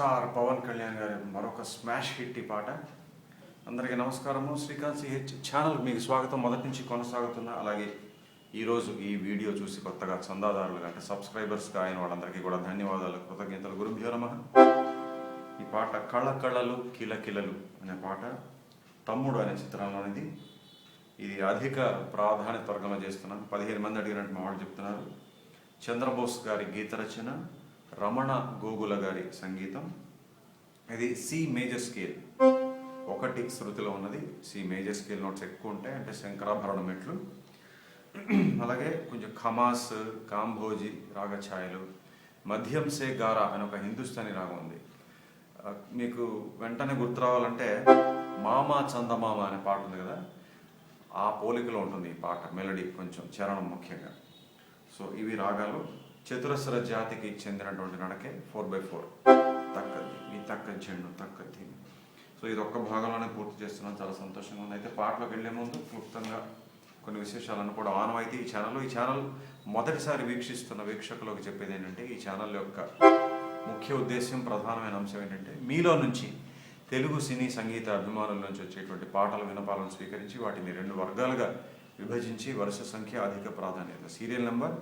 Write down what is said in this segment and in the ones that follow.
చార్ పవన్ కళ్యాణ్ గారు మరొక smash hit ఈ పాట. అందరికీ నమస్కారము. శ్రీకాంత్ సిహెచ్ ఛానల్ మీకు స్వాగతం. మొదటి నుంచి కొనసాగుతున్న అలాగే ఈరోజు ఈ వీడియో చూసి కొత్తగా చందాదారులు అంటే సబ్స్క్రైబర్స్గా అయిన వాళ్ళందరికీ కూడా ధన్యవాదాలు. కృతజ్ఞతలు. గురుభ్యో నమ. ఈ పాట కళ్ళ కళ్ళలు కిలకిలలు అనే పాట తమ్ముడు అనే చిత్రంలోనిది. ఇది అధిక ప్రాధాన్యత వర్గంలో చేస్తున్నాను. పదిహేను మంది అడిగినట్టు మా వాళ్ళు చెప్తున్నారు. చంద్రబోస్ గారి గీత రచన రమణ గోగుల గారి సంగీతం. ఇది సి మేజర్ స్కేల్ ఒకటి శృతిలో ఉన్నది. సి మేజర్ స్కేల్ నోట్స్ ఎక్కువ ఉంటాయి. అంటే శంకరాభరణ మెట్లు. అలాగే కొంచెం ఖమాస్ కాంభోజి రాగఛాయలు మధ్యం సే గారా అని ఒక హిందుస్థానీ రాగం ఉంది. మీకు వెంటనే గుర్తు రావాలంటే మామా చందమామ అనే పాట ఉంది కదా? ఆ పోలికలో ఉంటుంది ఈ పాట మెలడీ కొంచెం చరణం ముఖ్యంగా. సో ఇవి రాగాలు చతురస్ర జాతికి చెందినటువంటి నడకే ఫోర్ బై ఫోర్ తక్కది. ఈ తక్క చెండు తక్కది సో ఇది ఒక్క భాగంలోనే పూర్తి చేస్తున్నాం. చాలా సంతోషంగా ఉంది. అయితే పాటలోకి వెళ్ళే ముందు క్లుప్తంగా కొన్ని విశేషాలను కూడా ఆనవాయితీ ఈ ఛానల్ ఈ ఛానల్ మొదటిసారి వీక్షిస్తున్న వీక్షకులకు చెప్పేది ఏంటంటే ఈ ఛానల్ యొక్క ముఖ్య ఉద్దేశం ప్రధానమైన అంశం ఏంటంటే మీలో నుంచి తెలుగు సినీ సంగీత అభిమానుల నుంచి వచ్చేటువంటి పాటల వినపాలను స్వీకరించి వాటిని రెండు వర్గాలుగా విభజించి వరుస సంఖ్య అధిక ప్రాధాన్యత. సీరియల్ నెంబర్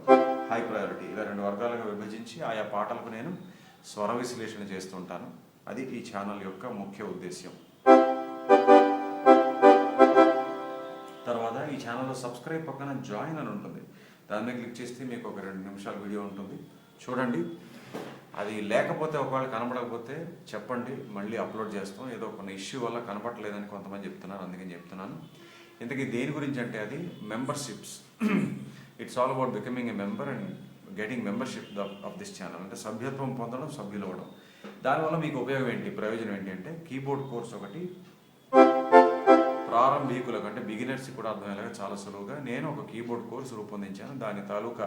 హై ప్రయారిటీ ఇలా రెండు వర్గాలుగా విభజించి ఆయా పాటలకు నేను స్వర విశ్లేషణ చేస్తుంటాను. అది ఈ ఛానల్ యొక్క ముఖ్య ఉద్దేశ్యం. తర్వాత ఈ ఛానల్లో సబ్స్క్రైబ్ పక్కన జాయిన్ అని ఉంటుంది. దాని మీద క్లిక్ చేస్తే మీకు ఒక రెండు నిమిషాల వీడియో ఉంటుంది. చూడండి. అది లేకపోతే ఒకవేళ కనబడకపోతే చెప్పండి. మళ్ళీ అప్లోడ్ చేస్తాం. ఏదో కొన్ని ఇష్యూ వల్ల కనపడలేదని కొంతమంది చెప్తున్నారు. అందుకని చెప్తున్నాను. ఇంతకీ దేని గురించి అంటే అది? Memberships it's all about becoming a member and getting membership of this channel అంటే సభ్యత్వం పొందడం సభ్యులు అవ్వడం దానివల్ల మీకు ఉపయోగం ఏంటి? ప్రయోజనం ఏంటి అంటే కీబోర్డ్ కోర్స్ ఒకటి ప్రారంభీకులకు అంటే బిగినర్స్ కూడా అర్థమయ్యేలాగా చాలా సులువుగా నేను ఒక కీబోర్డ్ కోర్సు రూపొందించాను. దాని తాలూకా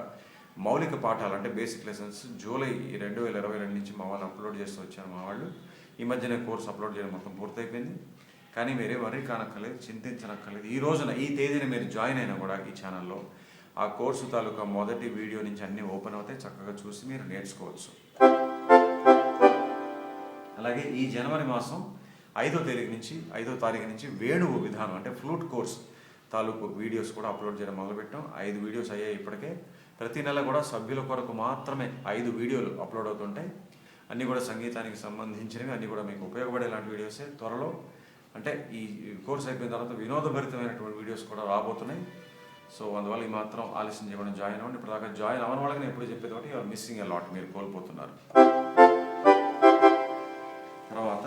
మౌలిక పాఠాలు అంటే బేసిక్ లెసన్స్ జూలై రెండు వేల ఇరవై రెండు నుంచి మా వాళ్ళు అప్లోడ్ చేస్తూ వచ్చాను మా వాళ్ళు. ఈ మధ్యనే కోర్స్ అప్లోడ్ చేయడం మొత్తం పూర్తయిపోయింది. కానీ మీరే వరి కానక్కర్లేదు చింతించనక్కర్లేదు. ఈ రోజున ఈ తేదీన మీరు జాయిన్ అయినా కూడా ఈ ఛానల్లో ఆ కోర్సు తాలూకా మొదటి వీడియో నుంచి అన్నీ ఓపెన్ అవుతాయి. చక్కగా చూసి మీరు నేర్చుకోవచ్చు. అలాగే ఈ జనవరి మాసం ఐదో తేదీ నుంచి ఐదో తారీఖు నుంచి వేణువు విధానం అంటే ఫ్లూట్ కోర్స్ తాలూకు వీడియోస్ కూడా అప్లోడ్ చేయడం మొదలుపెట్టాం. ఐదు వీడియోస్ అయ్యాయి ఇప్పటికే. ప్రతి నెల కూడా సభ్యుల కొరకు మాత్రమే ఐదు వీడియోలు అప్లోడ్ అవుతుంటాయి. అన్నీ కూడా సంగీతానికి సంబంధించినవి అన్నీ కూడా మీకు ఉపయోగపడేలాంటి వీడియోసే. త్వరలో అంటే ఈ కోర్స్ అయిపోయిన తర్వాత వినోదభరితమైనటువంటి వీడియోస్ కూడా రాబోతున్నాయి. సో అందువల్ల ఈ మాత్రం ఆలస్యం చేయకుండా జాయిన్ అవ్వండి. ఇప్పుడు దాకా జాయిన్ అవ్వని వాళ్ళకి నేను ఎప్పుడు చెప్పేది ఒకటి యూఆర్ మిస్సింగ్ అలాట్ మీరు కోల్పోతున్నారు. తర్వాత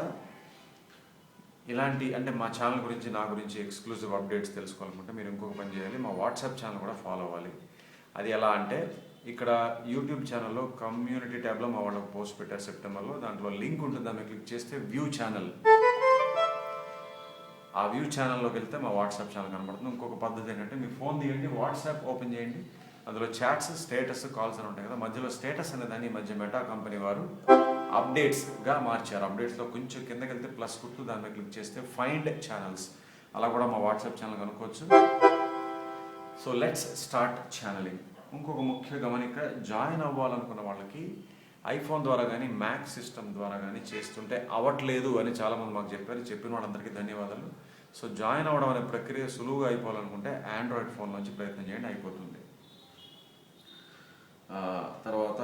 ఇలాంటి అంటే మా ఛానల్ గురించి నా గురించి ఎక్స్క్లూజివ్ అప్డేట్స్ తెలుసుకోవాలనుకుంటే మీరు ఇంకొక పని చేయాలి. మా వాట్సాప్ ఛానల్ కూడా ఫాలో అవ్వాలి. అది ఎలా అంటే ఇక్కడ యూట్యూబ్ ఛానల్లో కమ్యూనిటీ ట్యాబ్లో మా వాళ్ళకి పోస్ట్ పెట్టారు సెప్టెంబర్లో. దాంట్లో లింక్ ఉంటుంది దాన్ని క్లిక్ చేస్తే వ్యూ ఛానల్. ఆ వ్యూ ఛానల్లోకి వెళ్తే మా వాట్సాప్ ఛానల్ కనబడుతుంది. ఇంకొక పద్ధతి ఏంటంటే మీ ఫోన్ తీయండి వాట్సాప్ ఓపెన్ చేయండి. అందులో చాట్స్ స్టేటస్ కాల్స్ అని ఉంటాయి కదా మధ్యలో స్టేటస్ అనే దాన్ని ఈ మధ్య మెటా కంపెనీ వారు అప్డేట్స్గా మార్చారు. అప్డేట్స్లో కొంచెం కిందకి వెళ్తే ప్లస్ గుర్తు దాని మీద క్లిక్ చేస్తే ఫైండ్ ఛానల్స్. అలా కూడా మా వాట్సాప్ ఛానల్ కనుక్కోవచ్చు. So let's start channelling. ఇంకొక ముఖ్య గమనిక జాయిన్ అవ్వాలనుకున్న వాళ్ళకి ఐఫోన్ ద్వారా కానీ మ్యాక్ సిస్టమ్ ద్వారా కానీ చేస్తుంటే అవ్వట్లేదు అని చాలామంది మాకు చెప్పారు. చెప్పిన వాళ్ళందరికీ ధన్యవాదాలు. సో జాయిన్ అవ్వడం అనే ప్రక్రియ సులువుగా అయిపోవాలనుకుంటే ఆండ్రాయిడ్ ఫోన్ నుంచి ప్రయత్నం చేయండి అయిపోతుంది. తర్వాత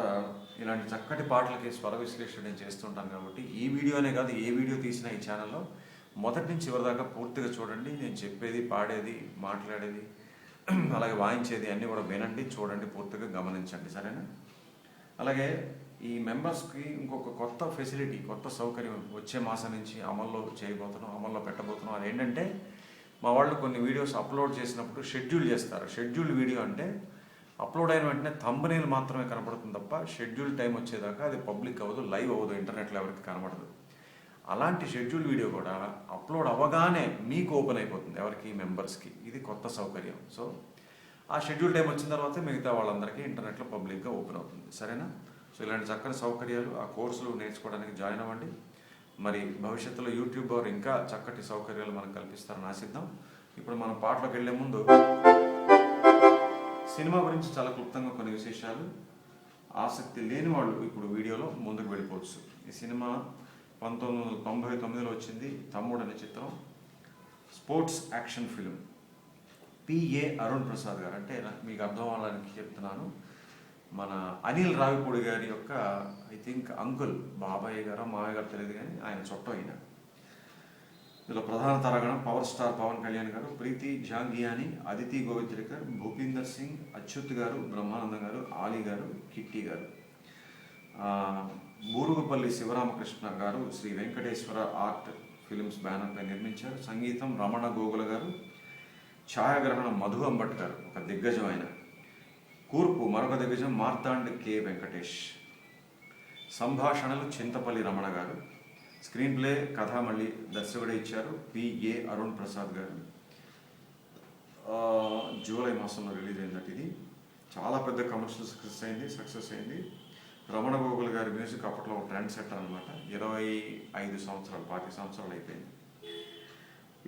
ఇలాంటి చక్కటి పాటలకి స్వర విశ్లేషణ నేను చేస్తుంటాను కాబట్టి ఈ వీడియోనే కాదు ఏ వీడియో తీసినా ఈ ఛానల్లో మొదటి నుంచి చివరిదాకా పూర్తిగా చూడండి. నేను చెప్పేది పాడేది మాట్లాడేది అలాగే వాయించేది అన్నీ కూడా వినండి చూడండి పూర్తిగా గమనించండి. సరేనా? అలాగే ఈ మెంబర్స్కి ఇంకొక కొత్త ఫెసిలిటీ కొత్త సౌకర్యం వచ్చే మాసం నుంచి అమల్లో చేయబోతున్నాం అమల్లో పెట్టబోతున్నాం. అది ఏంటంటే మా వాళ్ళు కొన్ని వీడియోస్ అప్లోడ్ చేసినప్పుడు షెడ్యూల్ చేస్తారు. షెడ్యూల్ వీడియో అంటే అప్లోడ్ అయిన వెంటనే థంబనేల్ మాత్రమే కనపడుతుంది తప్ప షెడ్యూల్ టైం వచ్చేదాకా అది పబ్లిక్ అవ్వదు లైవ్ అవ్వదు ఇంటర్నెట్లో ఎవరికి కనబడదు. అలాంటి షెడ్యూల్ వీడియో కూడా అప్లోడ్ అవ్వగానే మీకు ఓపెన్ అయిపోతుంది ఎవరికి? మెంబర్స్కి ఇది కొత్త సౌకర్యం. సో ఆ షెడ్యూల్ టైం వచ్చిన తర్వాత మిగతా వాళ్ళందరికీ ఇంటర్నెట్లో పబ్లిక్గా ఓపెన్ అవుతుంది. సరేనా? సో ఇలాంటి చక్కని సౌకర్యాలు ఆ కోర్సులు నేర్చుకోవడానికి జాయిన్ అవ్వండి. మరి భవిష్యత్తులో యూట్యూబ్ వారు ఇంకా చక్కటి సౌకర్యాలు మనకు కల్పిస్తారని ఆశిద్దాం. ఇప్పుడు మనం పాటలోకి వెళ్ళే ముందు సినిమా గురించి చాలా క్లుప్తంగా కొన్ని విశేషాలు. ఆసక్తి లేని వాళ్ళు ఇప్పుడు వీడియోలో ముందుకు వెళ్ళిపోవచ్చు. ఈ సినిమా పంతొమ్మిది వందల తొంభై తొమ్మిదిలో వచ్చింది తమ్ముడు అనే చిత్రం. Sports action film PA Arun Prasad గారు. అంటే మీకు అర్థం అవ్వడానికి చెప్తున్నాను. మన అనిల్ రావిపూడి గారి యొక్క ఐ థింక్ అంకుల్ బాబాయ్ గారు మామయ్య గారు తెలియదు కానీ ఆయన చుట్టం అయిన ఇందులో ప్రధాన తరగణం పవర్ స్టార్ పవన్ కళ్యాణ్ గారు ప్రీతి జాంగియాని అదితి గోవిత్రికర్ భూపీందర్ సింగ్ అచ్యుత్ గారు బ్రహ్మానందం గారు ఆలీ గారు కిట్టి గారు. బూరుగుపల్లి శివరామకృష్ణ గారు శ్రీ వెంకటేశ్వర ఆర్ట్ ఫిలిమ్స్ బ్యానర్పై నిర్మించారు. సంగీతం రమణ గోగుల గారు. ఛాయాగ్రహణం మధు అంబట్ గారు ఒక దిగ్గజం ఆయన. కూర్పు మరొక దిగ్గజం మార్తాండ్ కె వెంకటేష్. సంభాషణలు చింతపల్లి రమణ గారు. స్క్రీన్ ప్లే కథ మళ్ళీ దర్శకుడే ఇచ్చారు పిఏ అరుణ్ ప్రసాద్ గారు. జూలై మాసంలో రిలీజ్ అయిందట ఇది. చాలా పెద్ద కమర్షియల్ సక్సెస్ అయింది సక్సెస్ అయింది. రమణ గోగుల్ గారి మ్యూజిక్ అప్పట్లో ఒక ట్రెండ్ సెట్టర్ అనమాట ఇరవై ఐదు సంవత్సరాలు పాతి సంవత్సరాలు అయిపోయింది.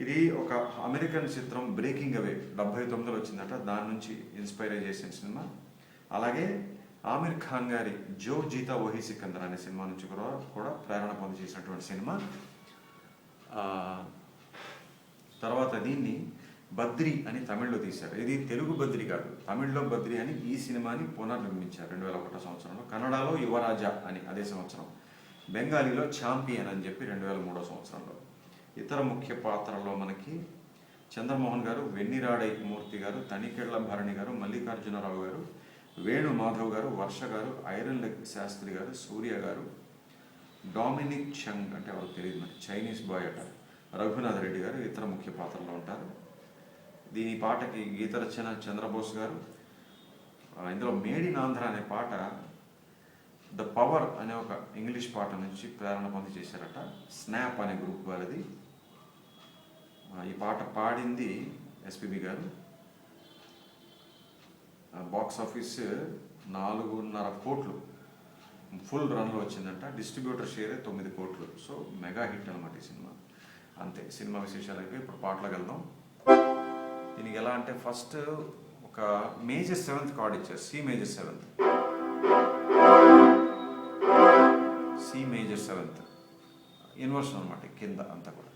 ఇది ఒక అమెరికన్ చిత్రం బ్రేకింగ్ అవే డెబ్బై తొమ్మిదిలో వచ్చిందట. దాని నుంచి ఇన్స్పైర్ చేసిన సినిమా. అలాగే ఆమిర్ ఖాన్ గారి జో జీతా ఓహి సికందర్ అనే సినిమా నుంచి కూడా కూడా ప్రేరణ పొంది చేసినటువంటి సినిమా తర్వాత దీన్ని బద్రి అని తమిళ్ళో తీశారు. ఇది తెలుగు బద్రి కాదు. తమిళ్ళో బద్రి అని ఈ సినిమాని పునర్నిర్మించారు రెండు వేల ఒకటో సంవత్సరంలో. కన్నడలో యువరాజా అని అదే సంవత్సరం. బెంగాలీలో ఛాంపియన్ అని చెప్పి రెండు వేల మూడో సంవత్సరంలో. ఇతర ముఖ్య పాత్రల్లో మనకి చంద్రమోహన్ గారు వెన్నిరాడై మూర్తి గారు తనికెళ్ళ భరణి గారు మల్లికార్జునరావు గారు వేణు మాధవ్ గారు వర్ష గారు ఐరన్ లెగ్ శాస్త్రి గారు సూర్య గారు డామినిక్ చంగ్ అంటే వాళ్ళకి తెలియదు మరి చైనీస్ బాయ్ అట రఘునాథ్ రెడ్డి గారు ఇతర ముఖ్య పాత్రలో ఉంటారు. దీని పాటకి గీత రచన చంద్రబోస్ గారు. ఇందులో మేడి నాంధ్ర అనే పాట ద పవర్ అనే ఒక ఇంగ్లీష్ పాట నుంచి ప్రేరణ పొంది చేశారట స్నాప్ అనే గ్రూప్ వారిది ఈ పాట పాడింది ఎస్పిబి గారు. బాక్స్ ఆఫీస్ నాలుగున్నర కోట్లు ఫుల్ రన్లో వచ్చిందంట. డిస్ట్రిబ్యూటర్ షేరే తొమ్మిది కోట్లు. సో మెగా హిట్ అనమాట ఈ సినిమా. అంతే సినిమా విశేషాలు అయిపోయి ఇప్పుడు పాటలకు వెళ్దాం. దీనికి ఎలా అంటే ఫస్ట్ ఒక మేజర్ సెవెంత్ కార్డ్ ఇచ్చారు. C major seventh C major seventh inversion అనమాట కింద అంతా కూడా.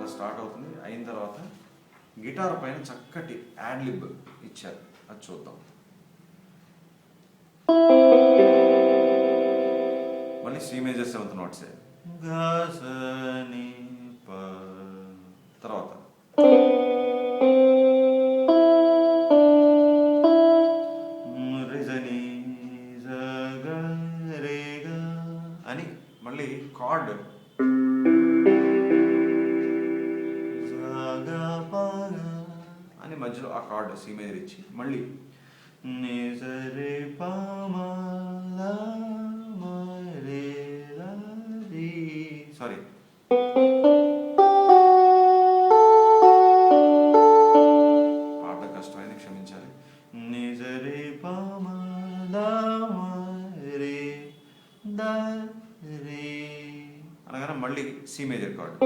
అలా స్టార్ట్ అవుతుంది. అయిన తర్వాత గిటార్ పైన చక్కటి యాడ్లిబ్ ఇచ్చారు. అది చూద్దాం. మళ్ళీ సి మేజర్ సెవెంత్ నోట్సే తర్వాత కార్డ్ సి మీద ఇచ్చి మళ్ళీ నిజరే సారీ పాట కష్టమైంది క్షమించాలి. నిజరే రే ద రే అనగానే మళ్ళీ సి మేజర్ కార్డ్.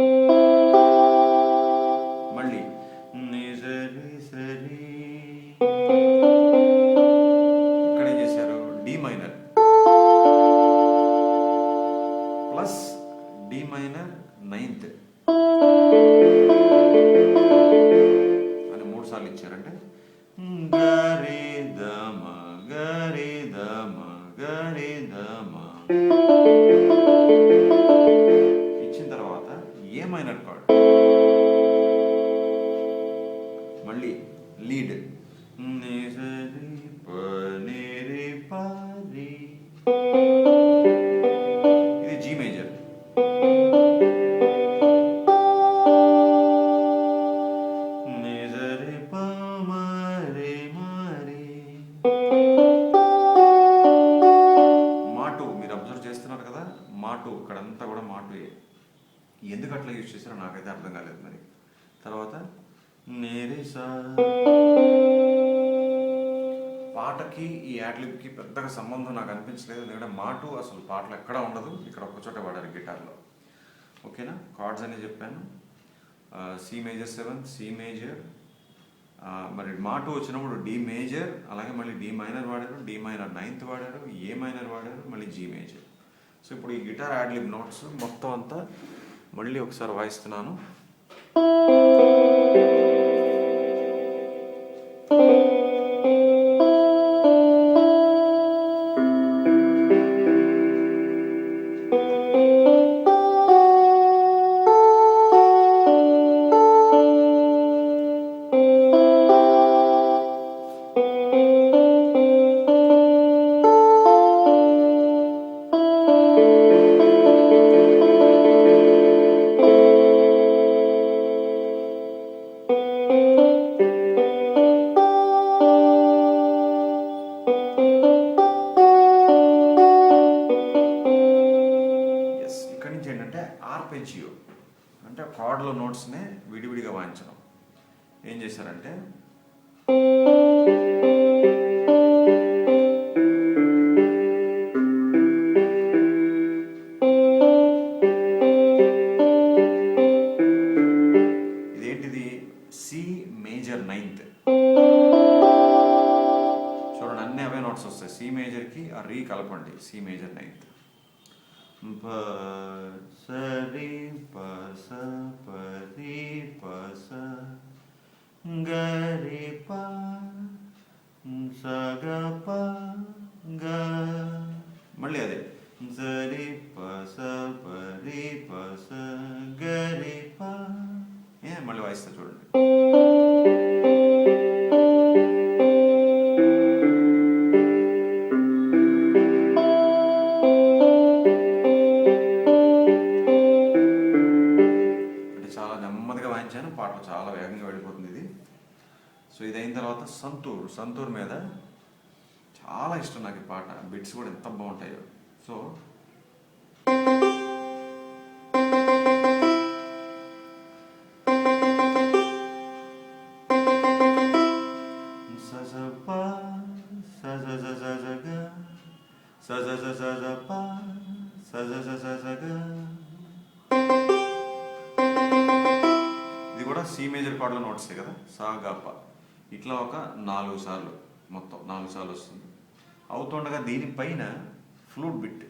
కార్డ్స్ అని చెప్పాను. C major seven C major మరి మాటు వచ్చినప్పుడు డి మేజర్ అలాగే మళ్ళీ డి మైనర్ వాడారు డి మైనర్ నైన్త్ వాడారు ఏ మైనర్ వాడారు మళ్ళీ జీ మేజర్ సో ఇప్పుడు ఈ గిటార్ యాడ్లిబ్ నోట్స్ మొత్తం అంతా మళ్ళీ ఒకసారి వాయిస్తున్నాను. మేజర్కి ఆ రీ కలపండి సి మేజర్ నైన్త్. ప సరి ప స ప రి ప స గరి ప స గ. ప గ మళ్ళీ అదే. సరి ప స ప రి ప స గరి ప మళ్ళీ వాయిస్తా చూడండి. సంతూర్ సంతూర్ మీద చాలా ఇష్టం నాకు ఈ పాట. బిట్స్ కూడా ఎంత బాగుంటాయో. సో ఇట్లా ఒక నాలుగు సార్లు మొత్తం నాలుగు సార్లు వస్తుంది. అవుతుండగా దీనిపైన ఫ్లూట్ బిట్.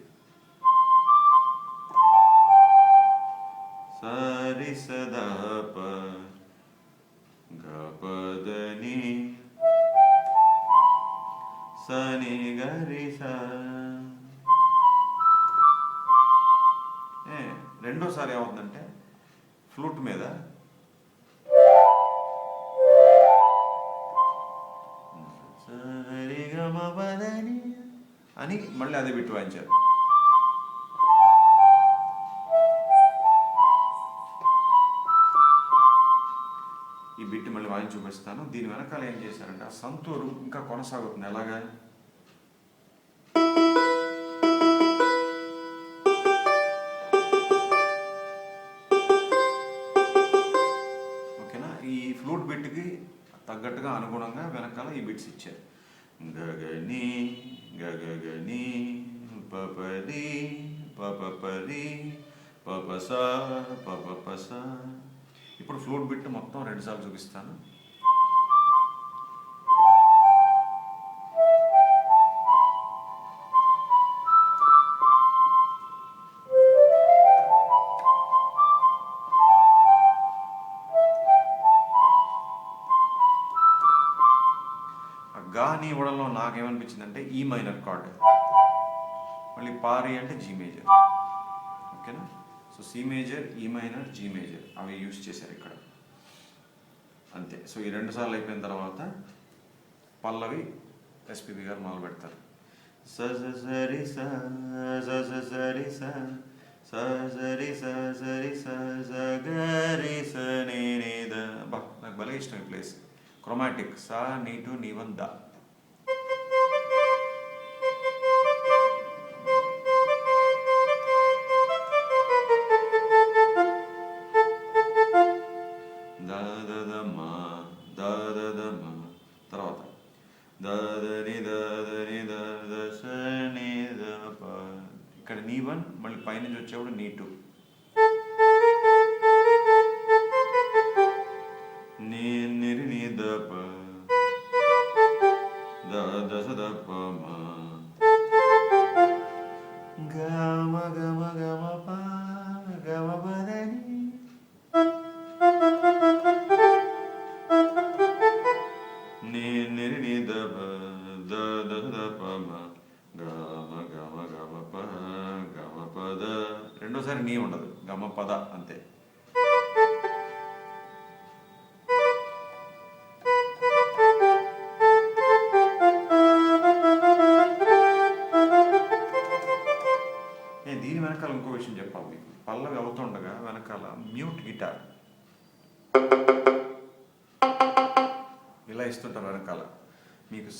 అని మళ్ళీ అదే బిట్ వాయించారు. ఈ బిట్ మళ్ళీ వాయించి చూపిస్తాను. దీని వెనకాల ఏం చేశారంటే ఆ సంతూరు ఇంకా కొనసాగుతుంది. ఎలాగా? ఓకేనా? ఈ ఫ్లూట్ బిట్కి తగ్గట్టుగా అనుగుణంగా వెనకాల ఈ బిట్స్ ఇచ్చారు. గగని గగని పపరి పపరి పపస పపపస. ఇప్పుడు ఫ్లూట్ బిట్ మొత్తం రెండుసార్లు చూపిస్తాను. గాని ఇవ్వడంలో నాకేమనిపించిందంటే ఈ మైనర్ కార్డ్. మళ్ళీ పారి అంటే జీ మేజర్. ఓకేనా? So C major E minor G major అవి యూస్ చేశారు ఇక్కడ. అంతే. సో ఈ రెండు సార్లు అయిపోయిన తర్వాత పల్లవి ఎస్పీబి గారు మొదలు పెడతారు. స సరి స స సరి సరి స సరి బా నాకు భలే ఇష్టం ఈ place. Chromatic. Saw need to నీ వన్ దా ద.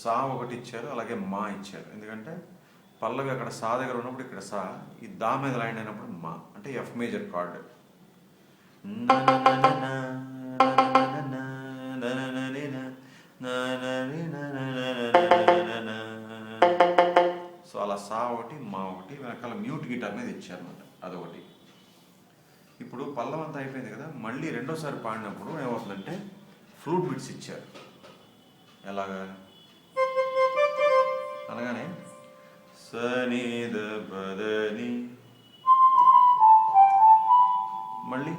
సా ఒకటి ఇచ్చారు అలాగే మా ఇచ్చారు. ఎందుకంటే పల్లవి అక్కడ సా దగ్గర ఉన్నప్పుడు ఇక్కడ సా ఈ దా మీద లైన్ అయినప్పుడు మా అంటే ఎఫ్ మేజర్ కార్డ్ సో అలా సా ఒకటి మా ఒకటి వెనకాల మ్యూట్ గిటార్ మీద ఇచ్చారన్నమాట అదొకటి. ఇప్పుడు పల్లవంతా అంతా అయిపోయింది కదా మళ్ళీ రెండోసారి పాడినప్పుడు ఏమవుతుందంటే ఫ్లూట్ బిట్స్ ఇచ్చారు. ఎలాగా? అనగానే సని ద పదని మళ్ళీ?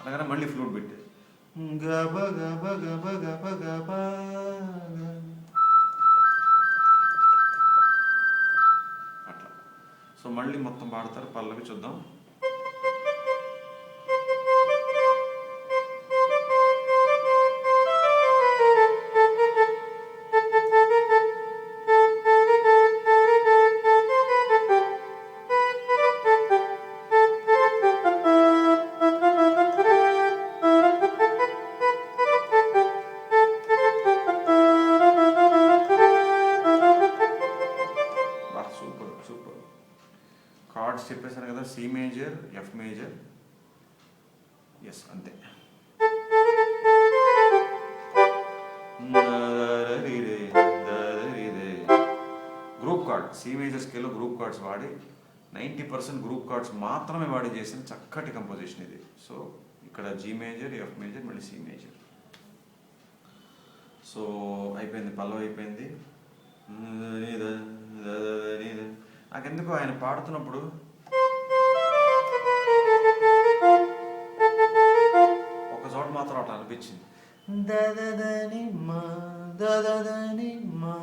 అనగానే మళ్ళీ ఫ్లూట్ బిట్ గబ గబ గబ గబ గబ అట్లా. సో మళ్ళీ మొత్తం పాడతారు. పల్లవి చూద్దాం. నైంటీ పర్సెంట్ గ్రూప్ కార్డ్స్ మాత్రమే వాడి చేసిన చక్కటి కంపోజిషన్ ఇది. సో ఇక్కడ జీ మేజర్ ఎఫ్ మేజర్ మళ్ళీ సి మేజర్ సో అయిపోయింది పల్లవి అయిపోయింది. నాకెందుకు ఆయన పాడుతున్నప్పుడు? ఒక చోట మాత్రం అట్లా అనిపించింది. మా మా.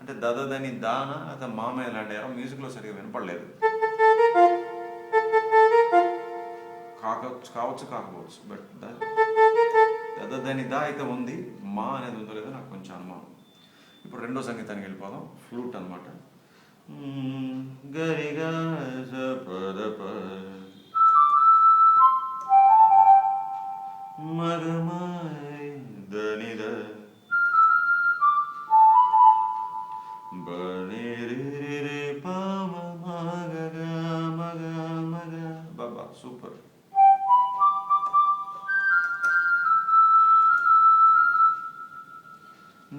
అంటే దదదని దాన అదే మామ ఇలాంటి ఎవరో మ్యూజిక్లో సరిగా వినపడలేదు. కావచ్చు కావచ్చు కాకపోవచ్చు. బట్ దాని దా అయితే ఉంది. మా అనేది ఉందో లేదో నాకు కొంచెం అనుమానం. ఇప్పుడు రెండో సంగీతానికి వెళ్ళిపోదాం. ఫ్లూట్ అనమాట గరిగా దనిద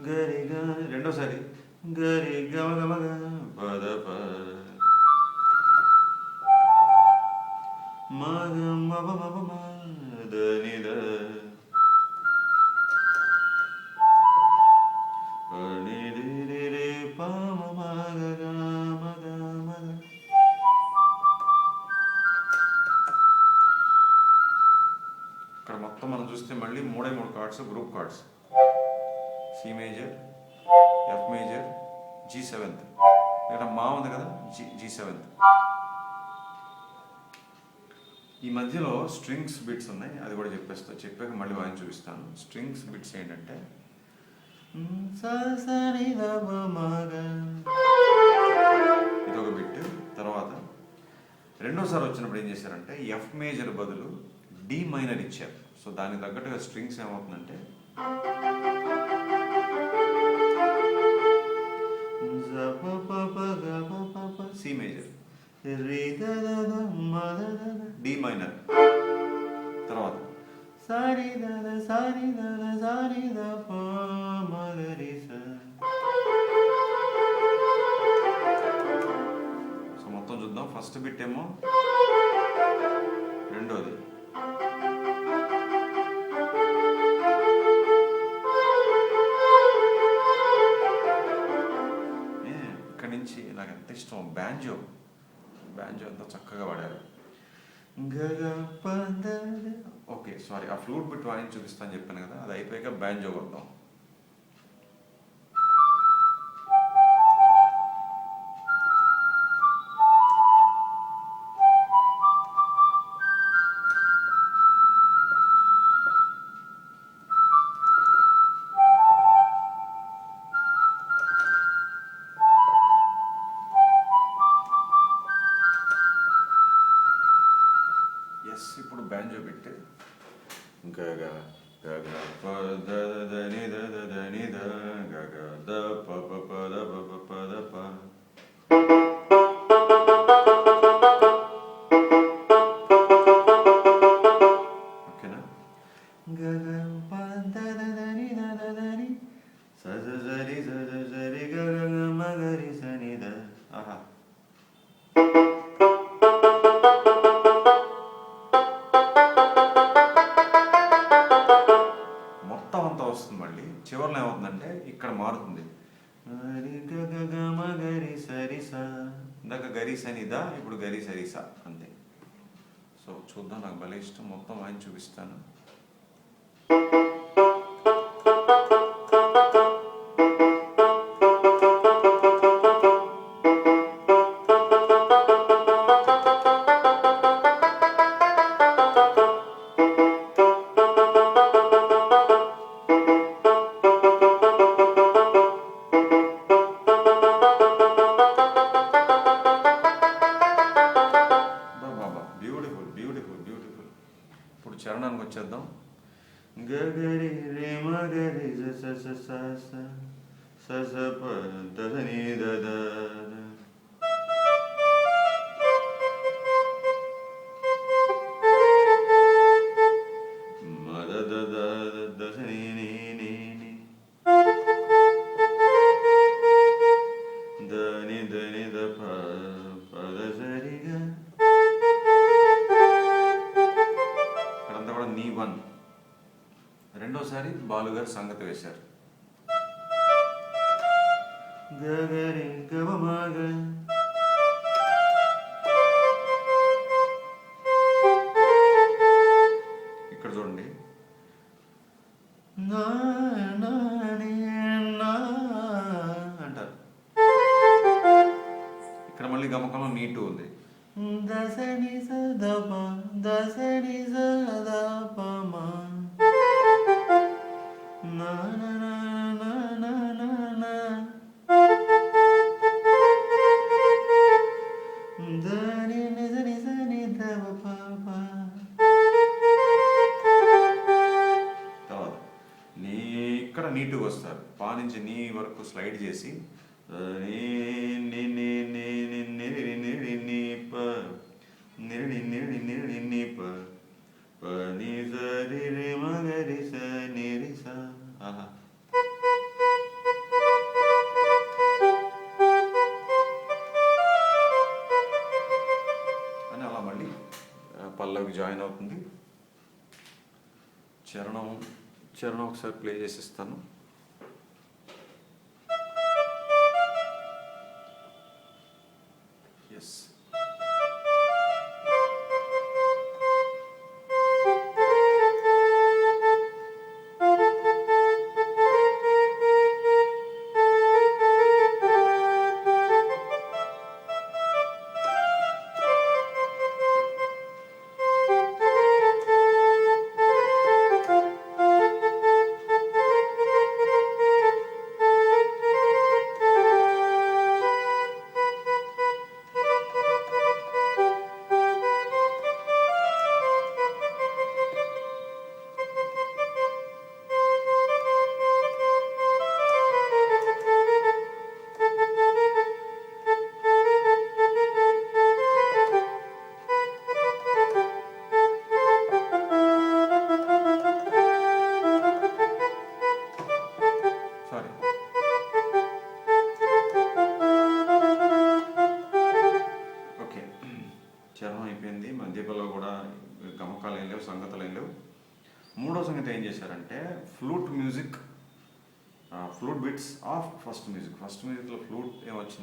గరిగా రెండోసారి గరి గమ గమ పద ఈ మధ్యలో స్ట్రింగ్స్ బిట్స్ ఉన్నాయి అది కూడా చెప్పేస్తా చెప్పాక మళ్ళీ వాయిని చూపిస్తాను. స్ట్రింగ్స్ బిట్స్ ఏంటంటే మ్, స, ఇదొక బిట్ తర్వాత రెండోసారి వచ్చినప్పుడు ఏం చేశారంటే ఎఫ్ మేజర్ బదులు డి మైనర్ ఇచ్చారు. సో దానికి తగ్గట్టుగా స్ట్రింగ్స్ ఏమవుతుందంటే ఫస్ట్ బిట్ ఏమో రెండోది ఇక్కడి నుంచి నాకు ఎంత ఇష్టం బ్యాంజో. బ్యాంజో అంతా చక్కగా వాడారు ఓకే సారీ ఆ ఫ్లూట్ బిట్ వాయించి చూపిస్తాను చెప్పాను కదా అది అయిపోయాక బ్యాంజో కొడతాం. ఇప్పుడు గరీ సరీసా అంతే. సో చూద్దాం నాకు భలే ఇష్టం. మొత్తం ఆయన చూపిస్తాను. గారు సంగతి వేశారు. అక్కడ నీటుగా వస్తారు పా నుంచి నీ వరకు స్లైడ్ చేసి నిరిని నిరిని నిరిని ప పని సరి రే మగరి సరి ఒకసారి ప్లే చేసేస్తాను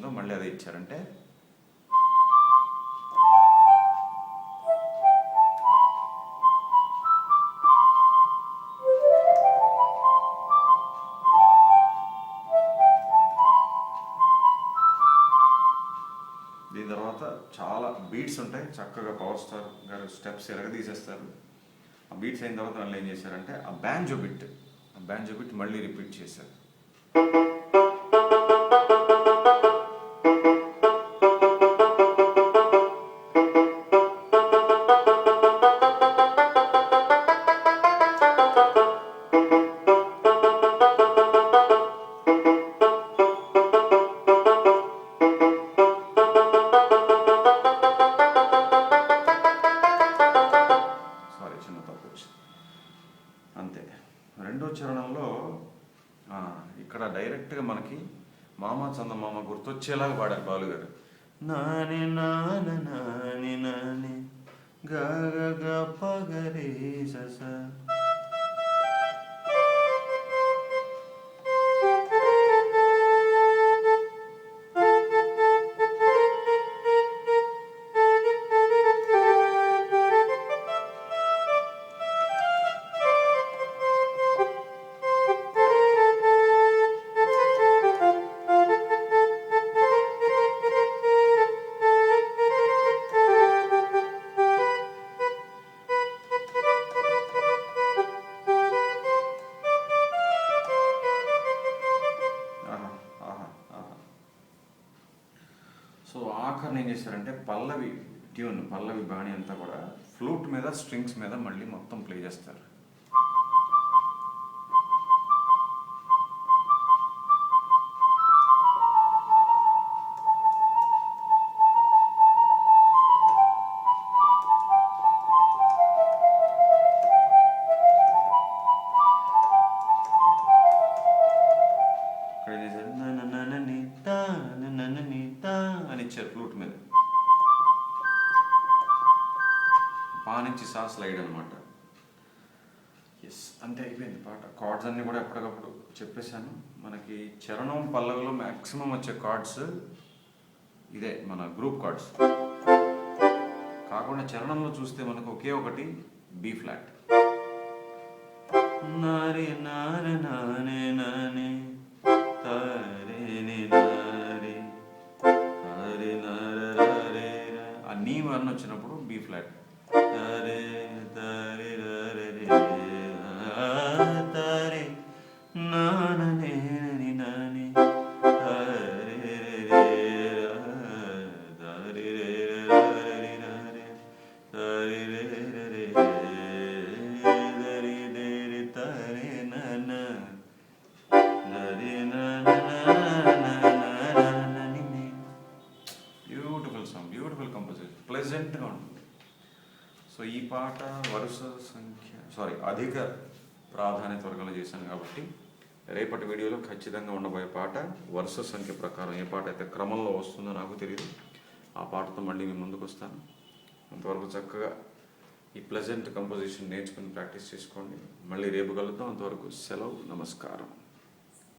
పొజిషన్లో మళ్ళీ అదే ఇచ్చారంటే? దీని తర్వాత చాలా బీట్స్ ఉంటాయి చక్కగా పవర్ స్టార్ గారు స్టెప్స్ ఎరగదీసేస్తారు. ఆ బీట్స్ అయిన తర్వాత వాళ్ళు ఏం చేశారంటే ఆ బ్యాంజో బిట్ ఆ బ్యాంజో బిట్ మళ్ళీ రిపీట్ చేశారు. ఇక్కడ డైరెక్ట్గా మనకి మామ చందమామ గుర్తొచ్చేలాగా పాడారు బాలుగారు. నాని నాని నాని నాని గగ గ పగరే సస మీద మళ్ళీ మొత్తం ప్లే చేస్తారు. కార్డ్స్ అన్నీ కూడా ఎప్పటికప్పుడు చెప్పేశాను. మనకి చరణం పల్లవిలో మ్యాక్సిమం వచ్చే కార్డ్స్ ఇదే మన గ్రూప్ కార్డ్స్ కాకుండా చరణంలో చూస్తే మనకు ఒకే ఒకటి బి ఫ్లాట్ నారి నారి నానే నానే ఆ నీ వన్ వచ్చినప్పుడు బి ఫ్లాట్ పాట వరుస సంఖ్య ప్రకారం ఏ పాట అయితే క్రమంలో వస్తుందో నాకు తెలియదు ఆ పాటతో మళ్ళీ మీ ముందుకు వస్తాను. అంతవరకు చక్కగా ఈ ప్లెజెంట్ కంపోజిషన్ నేర్చుకుని ప్రాక్టీస్ చేసుకోండి. మళ్ళీ రేపు కలుద్దాం. అంతవరకు సెలవు నమస్కారం.